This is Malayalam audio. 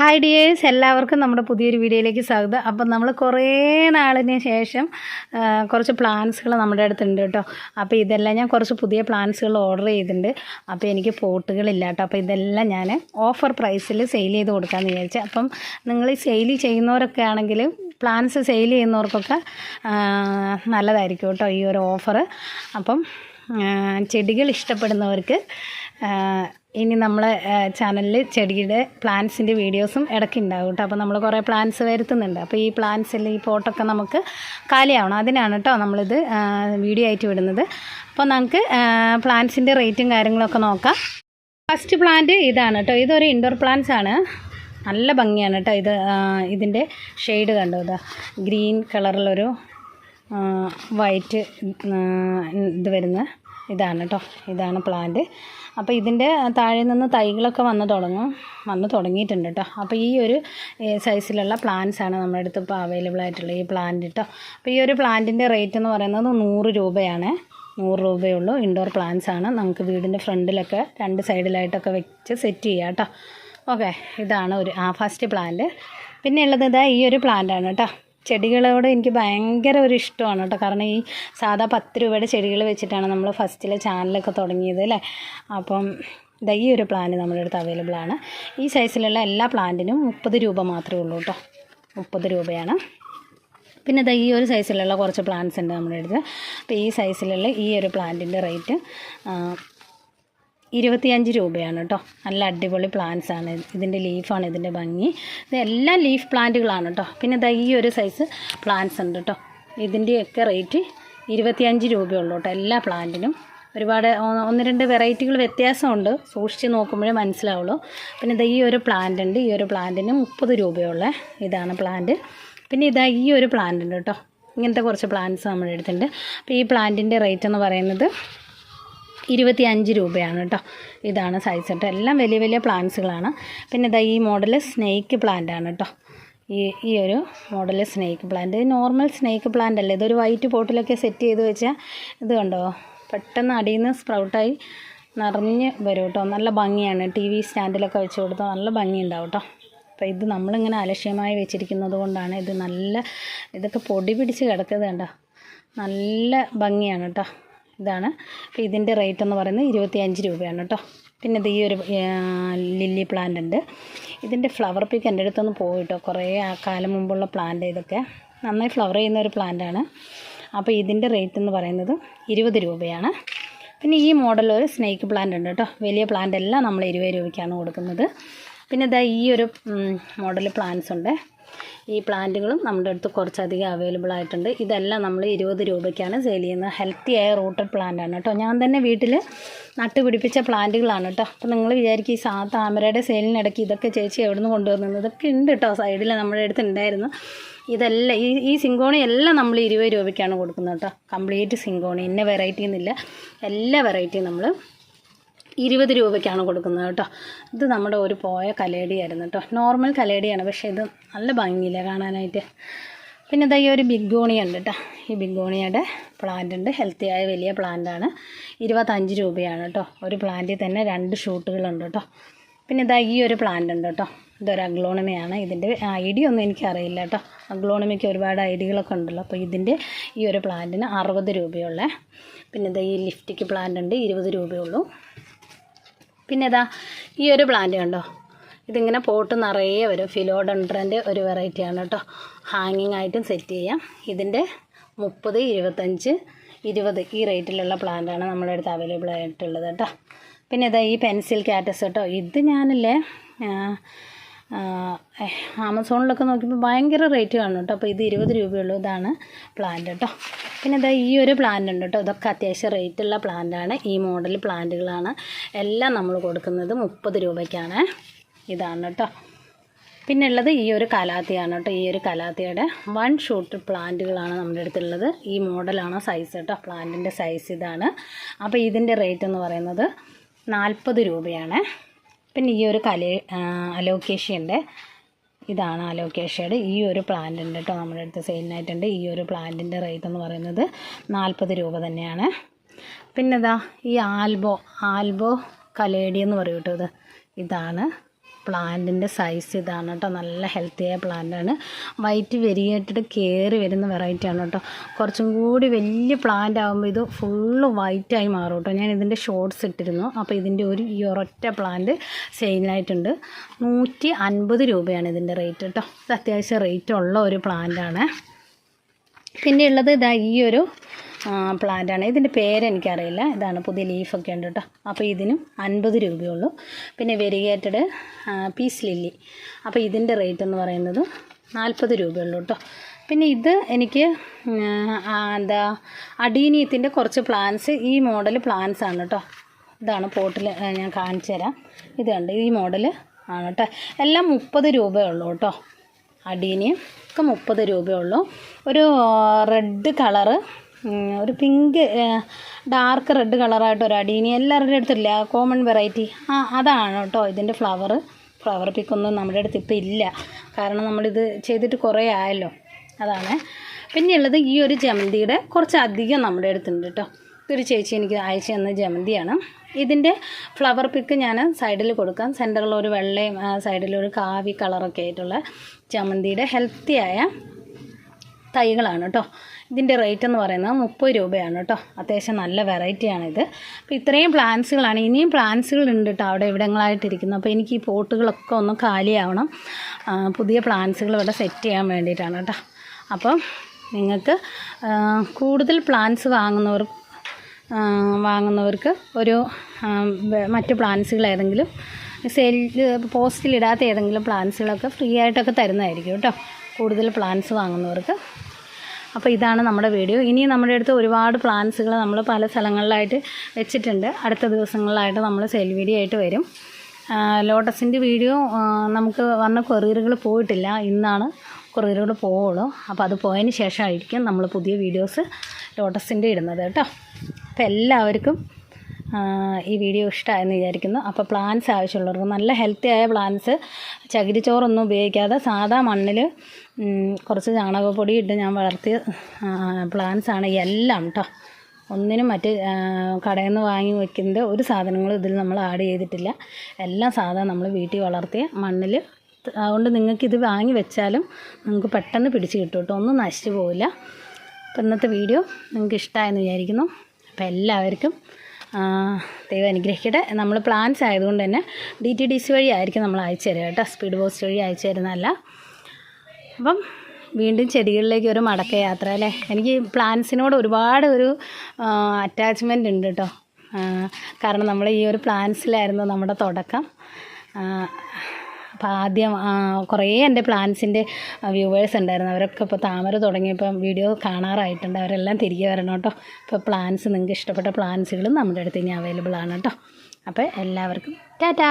ഹായ് ഡിയേഴ്സ് എല്ലാവർക്കും നമ്മുടെ പുതിയൊരു വീഡിയോയിലേക്ക് സ്വാഗതം. അപ്പം നമ്മൾ കുറേ നാളിന് ശേഷം കുറച്ച് പ്ലാന്റ്സുകൾ നമ്മുടെ അടുത്തുണ്ട് കേട്ടോ. അപ്പോൾ ഇതെല്ലാം ഞാൻ കുറച്ച് പുതിയ പ്ലാന്റ്സുകൾ ഓർഡർ ചെയ്തിട്ടുണ്ട്. അപ്പോൾ എനിക്ക് പോട്ടുകളില്ല കേട്ടോ. അപ്പോൾ ഇതെല്ലാം ഞാൻ ഓഫർ പ്രൈസിൽ സെയിൽ ചെയ്ത് കൊടുക്കാമെന്ന് വിചാരിച്ചു. അപ്പം നിങ്ങൾ സെയിൽ ചെയ്യുന്നവരൊക്കെ ആണെങ്കിൽ പ്ലാന്റ്സ് സെയിൽ ചെയ്യുന്നവർക്കൊക്കെ നല്ലതായിരിക്കും കേട്ടോ ഈ ഒരു ഓഫർ അപ്പം ചെടികൾ ഇഷ്ടപ്പെടുന്നവർക്ക് ഇനി നമ്മളെ ചാനലിൽ ചെടിയുടെ പ്ലാന്റ്സിന്റെ വീഡിയോസും ഇടയ്ക്ക് ഉണ്ടാവും കേട്ടോ. അപ്പോൾ നമ്മൾ കുറേ പ്ലാന്റ്സ് വരുത്തുന്നുണ്ട്. അപ്പോൾ ഈ പ്ലാന്റ്സിൽ ഈ പോട്ടൊക്കെ നമുക്ക് കാലിയാവണം. അതിനാണ് കേട്ടോ നമ്മളിത് വീഡിയോ ആയിട്ട് വിടുന്നത്. അപ്പോൾ നമുക്ക് പ്ലാന്റ്സിന്റെ റേറ്റും കാര്യങ്ങളൊക്കെ നോക്കാം. ഫസ്റ്റ് പ്ലാന്റ് ഇതാണ് കേട്ടോ. ഇതൊരു ഇൻഡോർ പ്ലാന്റ്സ് ആണ്. നല്ല ഭംഗിയാണ് കേട്ടോ ഇത് ഇതിന്റെ ഷെയ്ഡ് കണ്ടോ? ഇതാ ഗ്രീൻ കളറിലൊരു വൈറ്റ് ഇത് വരുന്ന ഇതാണ് കേട്ടോ. ഇതാണ് പ്ലാന്റ് അപ്പോൾ ഇതിന്റെ താഴെ നിന്ന് തൈകളൊക്കെ വന്ന് തുടങ്ങും. വന്ന് തുടങ്ങിയിട്ടുണ്ട് കേട്ടോ അപ്പോൾ ഈ ഒരു സൈസിലുള്ള പ്ലാന്റ്സ് ആണ് നമ്മുടെ അടുത്ത് ഇപ്പോൾ അവൈലബിൾ ആയിട്ടുള്ള ഈ പ്ലാന്റ് കേട്ടോ അപ്പോൾ ഈ ഒരു പ്ലാന്റിന്റെ റേറ്റ് എന്ന് പറയുന്നത് നൂറ് രൂപയാണ്. നൂറ് രൂപയുള്ളൂ ഇൻഡോർ പ്ലാന്റ്സ് ആണ്. നമുക്ക് വീടിന്റെ ഫ്രണ്ടിലൊക്കെ രണ്ട് സൈഡിലായിട്ടൊക്കെ വെച്ച് സെറ്റ് ചെയ്യാം കേട്ടോ ഓക്കെ ഇതാണ് ഒരു ആ ഫസ്റ്റ് പ്ലാന്റ് പിന്നെ ഉള്ളത് ഇതാ ഈ ഒരു പ്ലാന്റ് ആണ് കേട്ടോ ചെടികളോട് എനിക്ക് ഭയങ്കര ഒരു ഇഷ്ടമാണ് കേട്ടോ. കാരണം ഈ സാധാ പത്ത് രൂപയുടെ ചെടികൾ വെച്ചിട്ടാണ് നമ്മൾ ഫസ്റ്റിലെ ചാനലൊക്കെ തുടങ്ങിയത് അല്ലേ? അപ്പം ഇതാ ഈ ഒരു പ്ലാന്റ് നമ്മുടെ അടുത്ത് അവൈലബിൾ ആണ്. ഈ സൈസിലുള്ള എല്ലാ പ്ലാന്റിനും മുപ്പത് രൂപ മാത്രമേ ഉള്ളൂ കേട്ടോ. മുപ്പത് രൂപയാണ്. പിന്നെ ദാ ഈ ഒരു സൈസിലുള്ള കുറച്ച് പ്ലാന്റ്സ് ഉണ്ട് നമ്മുടെ അടുത്ത്. അപ്പോൾ ഈ സൈസിലുള്ള ഈ ഒരു പ്ലാന്റിന്റെ റേറ്റ് ഇരുപത്തിയഞ്ച് രൂപയാണ് കേട്ടോ നല്ല അടിപൊളി പ്ലാന്റ്സ് ആണ്. ഇതിന്റെ ലീഫാണ് ഇതിന്റെ ഭംഗി. ഇതെല്ലാം ലീഫ് പ്ലാന്റുകളാണ് കേട്ടോ പിന്നെ ദാ ഈ ഒരു സൈസ് പ്ലാന്റ്സ് ഉണ്ട് കേട്ടോ ഇതിന്റെയൊക്കെ റേറ്റ് ഇരുപത്തിയഞ്ച് രൂപയുള്ളൂ കേട്ടോ എല്ലാ പ്ലാന്റിനും ഒരുപാട് ഒന്ന് രണ്ട് വെറൈറ്റികൾ വ്യത്യാസമുണ്ട്. സൂക്ഷിച്ച് നോക്കുമ്പോഴേ മനസ്സിലാവുള്ളൂ. പിന്നെ ഇതാ ഈ ഒരു പ്ലാന്റ് ഉണ്ട്. ഈ ഒരു പ്ലാന്റിന് മുപ്പത് രൂപയുള്ള ഇതാണ് പ്ലാന്റ് പിന്നെ ഇതാ ഈ ഒരു പ്ലാന്റ് ഉണ്ട് കേട്ടോ ഇങ്ങനത്തെ കുറച്ച് പ്ലാന്റ്സ് നമ്മുടെ അടുത്തുണ്ട്. അപ്പോൾ ഈ പ്ലാന്റിന്റെ റേറ്റ് എന്ന് പറയുന്നത് ഇരുപത്തി അഞ്ച് രൂപയാണ് കേട്ടോ. ഇതാണ് സൈസ് കേട്ടോ എല്ലാം വലിയ വലിയ പ്ലാന്റ്സുകളാണ് പിന്നെ ഇതാ ഈ മോഡൽ സ്നേക്ക് പ്ലാന്റ് ആണ് കേട്ടോ. ഈ ഈ ഒരു model snake plant normal snake plant അല്ലേ? ഇതൊരു വൈറ്റ് പോട്ടിലൊക്കെ സെറ്റ് ചെയ്ത് വെച്ചാൽ ഇത് കണ്ടോ? പെട്ടെന്ന് അടിയിൽ നിന്ന് സ്പ്രൗട്ടായി നിറഞ്ഞ് വരും കേട്ടോ. നല്ല ഭംഗിയാണ്. ടി വി സ്റ്റാൻഡിലൊക്കെ വെച്ച് കൊടുത്താൽ നല്ല ഭംഗിയുണ്ടാവും കേട്ടോ. അപ്പോൾ ഇത് നമ്മളിങ്ങനെ അലക്ഷ്യമായി വെച്ചിരിക്കുന്നത് കൊണ്ടാണ് ഇത് നല്ല ഇതൊക്കെ പൊടി പിടിച്ച് കിടക്കുന്നത് കണ്ടോ? നല്ല ഭംഗിയാണ് കേട്ടോ. ഇതാണ്. അപ്പോൾ ഇതിന്റെ റേറ്റ് എന്ന് പറയുന്നത് ഇരുപത്തിയഞ്ച് രൂപയാണ് കേട്ടോ പിന്നെ ഈ ഒരു ലില്ലി പ്ലാന്റ് ഉണ്ട്. ഇതിന്റെ ഫ്ലവർ പിക്ക് എന്റെ അടുത്തൊന്ന് പോയിട്ടോ കുറേ കാലം മുമ്പുള്ള പ്ലാന്റ് ഇതൊക്കെ. നന്നായി ഫ്ലവർ ചെയ്യുന്ന ഒരു പ്ലാന്റാണ് അപ്പോൾ ഇതിന്റെ റേറ്റ് എന്ന് പറയുന്നത് ഇരുപത് രൂപയാണ്. പിന്നെ ഈ മോഡൽ ഒരു സ്നേക്ക് പ്ലാന്റ് ഉണ്ട് കേട്ടോ വലിയ പ്ലാന്റ് എല്ലാം നമ്മൾ ഇരുപത് രൂപയ്ക്കാണ് കൊടുക്കുന്നത്. പിന്നെ ഇതാ ഈ ഒരു മോഡൽ പ്ലാന്റ്സ് ഉണ്ട്. ഈ പ്ലാന്റുകളും നമ്മുടെ അടുത്ത് കുറച്ചധികം അവൈലബിൾ ആയിട്ടുണ്ട്. ഇതെല്ലാം നമ്മൾ ഇരുപത് രൂപയ്ക്കാണ് സെയിൽ ചെയ്യുന്നത്. ഹെൽത്തി ആയ റൂട്ടഡ് പ്ലാന്റ് ആണ് കേട്ടോ. ഞാൻ തന്നെ വീട്ടിൽ നട്ടുപിടിപ്പിച്ച പ്ലാന്റുകളാണ് കേട്ടോ. അപ്പോൾ നിങ്ങൾ വിചാരിക്കും ഈ സാ താമരയുടെ സെയിലിനിടയ്ക്ക് ഇതൊക്കെ ചേച്ചി എവിടെ നിന്ന് കൊണ്ടുവന്നത് ഇതൊക്കെ ഉണ്ട് കേട്ടോ സൈഡിൽ നമ്മുടെ അടുത്ത് ഉണ്ടായിരുന്നു. ഇതെല്ലാം ഈ ഈ സിങ്കോണി എല്ലാം നമ്മൾ ഇരുപത് രൂപയ്ക്കാണ് കൊടുക്കുന്നത് കേട്ടോ. കംപ്ലീറ്റ് സിങ്കോണി. ഇന്ന വെറൈറ്റി എന്നില്ല എല്ലാ വെറൈറ്റിയും നമ്മൾ ഇരുപത് രൂപയ്ക്കാണ് കൊടുക്കുന്നത് കേട്ടോ. ഇത് നമ്മുടെ ഒരു പോയ കലേടിയായിരുന്നു കേട്ടോ. നോർമൽ കലേടിയാണ് പക്ഷേ ഇത് നല്ല ഭംഗിയില്ല കാണാനായിട്ട്. പിന്നെ ഇതാ ഈ ഒരു ബിഗോണിയ ഉണ്ട് കേട്ടോ. ഈ ബിഗോണിയയുടെ പ്ലാന്റ് ഉണ്ട്. ഹെൽത്തി ആയ വലിയ പ്ലാന്റാണ് ഇരുപത്തഞ്ച് രൂപയാണ് കേട്ടോ. ഒരു പ്ലാന്റിൽ തന്നെ രണ്ട് ഷൂട്ടുകളുണ്ട് കേട്ടോ. പിന്നെ ഇതാ ഈ ഒരു പ്ലാന്റ് ഉണ്ട് കേട്ടോ. ഇതൊരു അഗ്ലോണമിയാണ് ഇതിന്റെ ഐഡിയ ഒന്നും എനിക്കറിയില്ല കേട്ടോ. അഗ്ലോണമിക്ക് ഒരുപാട് ഐഡികളൊക്കെ ഉണ്ടല്ലോ. അപ്പോൾ ഇതിന്റെ ഈ ഒരു പ്ലാന്റിന് അറുപത് രൂപയുള്ള. പിന്നെ ഇതാ ഈ ലിഫ്റ്റിക്ക് പ്ലാന്റ് ഉണ്ട്. ഇരുപത് രൂപയുള്ളൂ. പിന്നെ ഇതാ ഈ ഒരു പ്ലാന്റ് കണ്ടോ? ഇതിങ്ങനെ പോട്ട് നിറയെ വരും. ഫിലോഡൻഡ്രന്റെ ഒരു വെറൈറ്റിയാണ് കേട്ടോ. ഹാങ്ങിങ് ആയിട്ടും സെറ്റ് ചെയ്യാം. ഇതിന്റെ മുപ്പത് ഇരുപത്തഞ്ച് ഇരുപത് ഈ റേറ്റിലുള്ള പ്ലാന്റാണ് നമ്മുടെ അടുത്ത് അവൈലബിൾ ആയിട്ടുള്ളത് കേട്ടോ. പിന്നെ ഇതാ ഈ പെൻസിൽ കാറ്റസ് കേട്ടോ. ഇത് ഞാനല്ലേ ആമസോണിലൊക്കെ നോക്കിയപ്പോൾ ഭയങ്കര റേറ്റ് കാണും കേട്ടോ. അപ്പോൾ ഇത് ഇരുപത് രൂപയുള്ളൂ ഇതാണ് പ്ലാന്റ് കേട്ടോ. പിന്നെ ഇതാ ഈ ഒരു പ്ലാന്റ് ഉണ്ട് കേട്ടോ. ഇതൊക്കെ അത്യാവശ്യം റേറ്റുള്ള പ്ലാന്റാണ് ഈ മോഡൽ പ്ലാന്റുകളാണ് എല്ലാം നമ്മൾ കൊടുക്കുന്നത് മുപ്പത് രൂപയ്ക്കാണ്. ഇതാണ് കേട്ടോ. പിന്നെ ഉള്ളത് ഈ ഒരു കലാത്തിയാണ് കേട്ടോ. ഈ ഒരു കലാത്തിയുടെ വൺ ഷൂട്ട് പ്ലാന്റുകളാണ് നമ്മുടെ അടുത്തുള്ളത്. ഈ മോഡലാണ് സൈസ് കേട്ടോ. പ്ലാന്റിന്റെ സൈസ് ഇതാണ്. അപ്പോൾ ഇതിന്റെ റേറ്റ് എന്ന് പറയുന്നത് നാൽപ്പത് രൂപയാണ്. പിന്നെ ഈ ഒരു കലേ അലോക്കേഷ്യന്റെ ഇതാണ് അലോക്കേഷ്യയുടെ ഈ ഒരു പ്ലാന്റ് ഉണ്ട് കേട്ടോ നമ്മുടെ അടുത്ത് സെയിലിനായിട്ടുണ്ട്. ഈ ഒരു പ്ലാന്റിന്റെ റേറ്റ് എന്ന് പറയുന്നത് നാൽപ്പത് രൂപ തന്നെയാണ്. പിന്നെ ഇതാ ഈ ആൽബോ ആൽബോ കലേഡി എന്ന് പറയും കേട്ടോ ഇത്. ഇതാണ് പ്ലാന്റിന്റെ സൈസ് ഇതാണ് കേട്ടോ നല്ല ഹെൽത്തിയായ പ്ലാന്റാണ് വൈറ്റ് വെരിയേറ്റഡ് കയറി വരുന്ന വെറൈറ്റിയാണ് കേട്ടോ കുറച്ചും കൂടി വലിയ പ്ലാന്റ് ആകുമ്പോൾ ഇത് ഫുള്ള് വൈറ്റായി മാറും കേട്ടോ ഞാൻ ഇതിന്റെ ഷോർട്ട്സ് ഇട്ടിരുന്നു. അപ്പോൾ ഇതിന്റെ ഒരു ഈ ഒരൊറ്റ പ്ലാന്റ് സെയിലായിട്ടുണ്ട് നൂറ്റി അൻപത് രൂപയാണ് ഇതിന്റെ റേറ്റ് കേട്ടോ ഇത് അത്യാവശ്യം റേറ്റ് ഉള്ള ഒരു പ്ലാന്റാണ് പിന്നെ ഉള്ളത് ഇതാ ഈ ഒരു പ്ലാന്റാണ്. ഇതിന്റെ പേരെനിക്കറിയില്ല ഇതാണ് പുതിയ ലീഫൊക്കെ ഉണ്ട് കേട്ടോ അപ്പോൾ ഇതിനും അൻപത് രൂപയുള്ളൂ. പിന്നെ വെരിഗേറ്റഡ് പീസ് ലില്ലി അപ്പോൾ ഇതിന്റെ റേറ്റ് എന്ന് പറയുന്നത് നാൽപ്പത് രൂപയുള്ളൂ കേട്ടോ പിന്നെ ഇത് എനിക്ക് എന്താ അടീനിയത്തിന്റെ കുറച്ച് പ്ലാന്റ്സ് ഈ മോഡൽ പ്ലാന്റ്സ് ആണ് കേട്ടോ ഇതാണ് പോട്ടിൽ ഞാൻ കാണിച്ചു തരാം. ഇത് കണ്ട് ഈ മോഡൽ ആണ് കേട്ടോ എല്ലാം മുപ്പത് രൂപയുള്ളൂ കേട്ടോ അടീനിയം ഒക്കെ മുപ്പത് രൂപയുള്ളൂ ഒരു റെഡ് കളറ് ഒരു പിങ്ക് ഡാർക്ക് റെഡ് കളറായിട്ട് ഒരു അടീനി എല്ലാവരുടെ അടുത്തില്ല കോമൺ വെറൈറ്റി ആ അതാണ് കേട്ടോ ഇതിന്റെ ഫ്ലവർ ഫ്ലവർ പിക്കൊന്നും നമ്മുടെ അടുത്ത് ഇപ്പോൾ ഇല്ല. കാരണം നമ്മളിത് ചെയ്തിട്ട് കുറേ ആയല്ലോ. അതാണ്. പിന്നെയുള്ളത് ഈ ഒരു ജമന്തിയുടെ കുറച്ച് അധികം നമ്മുടെ അടുത്തുണ്ട് കേട്ടോ. ഇതൊരു ചേച്ചി എനിക്ക് അയച്ചു തന്ന ജമന്തിയാണ്. ഇതിന്റെ ഫ്ലവർ പിക്ക് ഞാൻ സൈഡിൽ കൊടുക്കാം. സെന്ററിൽ ഒരു വെള്ളയും സൈഡിലൊരു ഒരു കാവി കളറൊക്കെ ആയിട്ടുള്ള ജമന്തിയുടെ ഹെൽത്തിയായ തൈകളാണ് കേട്ടോ. ഇതിന്റെ റേറ്റ് എന്ന് പറയുന്നത് മുപ്പത് രൂപയാണ് കേട്ടോ. അത്യാവശ്യം നല്ല വെറൈറ്റിയാണിത് അപ്പോൾ ഇത്രയും പ്ലാന്റ്സുകളാണ് ഇനിയും പ്ലാന്റ്സുകൾ ഉണ്ട് കേട്ടോ അവിടെ ഇവിടങ്ങളായിട്ടിരിക്കുന്നത്. അപ്പോൾ എനിക്ക് ഈ പോട്ടുകളൊക്കെ ഒന്ന് കാലിയാവണം. പുതിയ പ്ലാന്റ്സുകൾ ഇവിടെ സെറ്റ് ചെയ്യാൻ വേണ്ടിയിട്ടാണ് കേട്ടോ. അപ്പം നിങ്ങൾക്ക് കൂടുതൽ പ്ലാന്റ്സ് വാങ്ങുന്നവർ വാങ്ങുന്നവർക്ക് ഒരു മറ്റ് പ്ലാന്റ്സുകൾ ഏതെങ്കിലും സെയിൽ പോസ്റ്റിലിടാത്ത ഏതെങ്കിലും പ്ലാന്റ്സുകളൊക്കെ ഫ്രീ ആയിട്ടൊക്കെ തരുന്നതായിരിക്കും കേട്ടോ. കൂടുതൽ പ്ലാന്റ്സ് വാങ്ങുന്നവർക്ക്. അപ്പോൾ ഇതാണ് നമ്മുടെ വീഡിയോ. ഇനി നമ്മുടെ അടുത്ത് ഒരുപാട് പ്ലാന്റ്സുകൾ നമ്മൾ പല സ്ഥലങ്ങളിലായിട്ട് വെച്ചിട്ടുണ്ട്. അടുത്ത ദിവസങ്ങളിലായിട്ട് നമ്മൾ സെയിൽ വീഡിയോ ആയിട്ട് വരും. ലോട്ടസിന്റെ വീഡിയോ നമുക്ക് വന്ന കൊറിയറുകൾ പോയിട്ടില്ല. ഇന്നാണ് കൊറിയറുകൾ പോവുള്ളൂ. അപ്പോൾ അത് പോയതിന് ശേഷമായിരിക്കും നമ്മൾ പുതിയ വീഡിയോസ് ലോട്ടസിന്റെ ഇടുന്നത് കേട്ടോ. അപ്പോൾ എല്ലാവർക്കും ഈ വീഡിയോ ഇഷ്ടമായെന്ന് വിചാരിക്കുന്നു. അപ്പോൾ പ്ലാന്റ്സ് ആവശ്യമുള്ളവർക്ക് നല്ല ഹെൽത്തി ആയ പ്ലാന്റ്സ് ചകിരിച്ചോറൊന്നും ഉപയോഗിക്കാതെ സാധാ മണ്ണിൽ കുറച്ച് ചാണകപ്പൊടി ഇട്ട് ഞാൻ വളർത്തിയ പ്ലാന്റ്സ് ആണ് എല്ലാം കേട്ടോ ഒന്നിനും മറ്റ് കടയിൽ നിന്ന് വാങ്ങി വയ്ക്കുന്നത് ഒരു സാധനങ്ങളും ഇതിൽ നമ്മൾ ആഡ് ചെയ്തിട്ടില്ല. എല്ലാം സാധാ നമ്മൾ വീട്ടിൽ വളർത്തിയ മണ്ണിൽ അതുകൊണ്ട് നിങ്ങൾക്ക് ഇത് വാങ്ങി വെച്ചാലും നിങ്ങൾക്ക് പെട്ടെന്ന് പിടിച്ച് കിട്ടും കേട്ടോ ഒന്നും നശിച്ചു പോവില്ല. അപ്പോൾ ഇന്നത്തെ വീഡിയോ നിങ്ങൾക്ക് ഇഷ്ടമായെന്ന് വിചാരിക്കുന്നു. അപ്പോൾ എല്ലാവർക്കും ദൈവം അനുഗ്രഹിക്കട്ടെ. നമ്മൾ പ്ലാൻസ് ആയതുകൊണ്ട് തന്നെ ഡി ടി ഡി സി വഴി ആയിരിക്കും നമ്മൾ അയച്ചു തരിക കേട്ടോ. സ്പീഡ് പോസ്റ്റ് വഴി അയച്ചു തരുന്നതല്ല. അപ്പം വീണ്ടും ചെടികളിലേക്ക് ഒരു മടക്ക യാത്ര അല്ലേ? എനിക്ക് പ്ലാൻസിനോട് ഒരുപാട് ഒരു അറ്റാച്ച്മെന്റ് ഉണ്ട് കേട്ടോ. കാരണം നമ്മൾ ഈ ഒരു പ്ലാന്റ്സിലായിരുന്നു നമ്മുടെ തുടക്കം. അപ്പോൾ ആദ്യം കുറേ എന്റെ പ്ലാൻസിന്റെ വ്യൂവേഴ്സ് ഉണ്ടായിരുന്നു. അവരൊക്കെ ഇപ്പോൾ താമര തുടങ്ങിയപ്പം വീഡിയോ കാണാറായിട്ടുണ്ട്. അവരെല്ലാം തിരികെ വരണം കേട്ടോ. ഇപ്പോൾ പ്ലാൻസ് നിങ്ങൾക്ക് ഇഷ്ടപ്പെട്ട പ്ലാൻസുകളും നമ്മുടെ അടുത്ത് ഇനി അവൈലബിൾ ആണ് കേട്ടോ. അപ്പോൾ എല്ലാവർക്കും ടാറ്റാ!